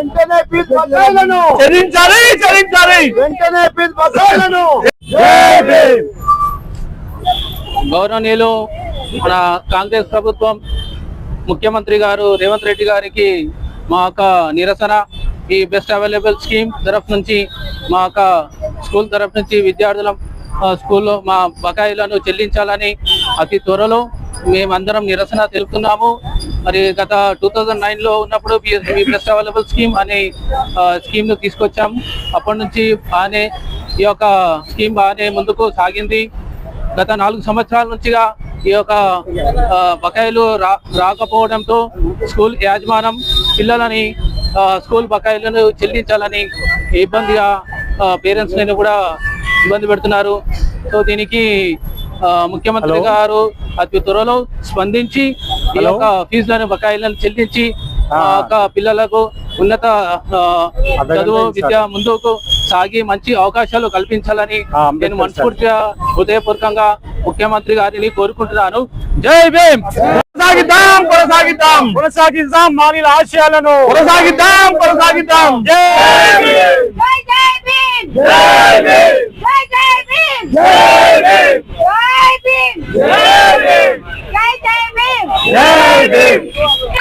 వెంటనే ఫీజు బకాయిలను చెల్లించాలి చెల్లించాలి వెంటనే బకాయిలను గౌరవనీయులు మన కాంగ్రెస్ ప్రభుత్వం ముఖ్యమంత్రి గారు రేవంత్ రెడ్డి గారికి మా యొక్క నిరసన ఈ బెస్ట్ అవైలబుల్ స్కీమ్ తరఫు నుంచి మా యొక్క స్కూల్ తరఫు నుంచి విద్యార్థుల స్కూల్లో మా బకాయిలను చెల్లించాలని అతి త్వరలో మేమందరం నిరసన తెలుపుతున్నాము. మరి గత టూ థౌజండ్ నైన్లో ఉన్నప్పుడు మీ బెస్ట్ అవైలబుల్ స్కీమ్ అనే ఆ, స్కీమ్ను తీసుకొచ్చాము అప్పటి నుంచి బాగానే ఈ యొక్క స్కీమ్ బాగానే ముందుకు సాగింది. గత నాలుగు సంవత్సరాల నుంచిగా ఈ యొక్క బకాయిలు రా రాకపోవడంతో స్కూల్ యాజమానం పిల్లలని స్కూల్ బకాయిలను చెల్లించాలని ఇబ్బందిగా పేరెంట్స్ నేను కూడా ఇబ్బంది పెడుతున్నారు. సో దీనికి ముఖ్యమంత్రి. గారు అతి త్వరలో స్పందించి ఈ. యొక్క ఫీజులను బకాయిలను చెల్లించి ఆ. ఆ యొక్క పిల్లలకు ఉన్నత చదువు. విద్య ముందుకు సాగి మంచి అవకాశాలు కల్పించాలని నేను మనస్ఫూర్తిగా హృదయపూర్వకంగా ముఖ్యమంత్రి గారిని కోరుకుంటున్నాను జై భీమ్ కొనసాగిద్దాం కొనసాగిద్దాం కొనసాగిద్దాం మానిల ఆశయాలను కొనసాగిద్దాం కొనసాగిద్దాం జై భీమ్! జై జై భీమ్ Jai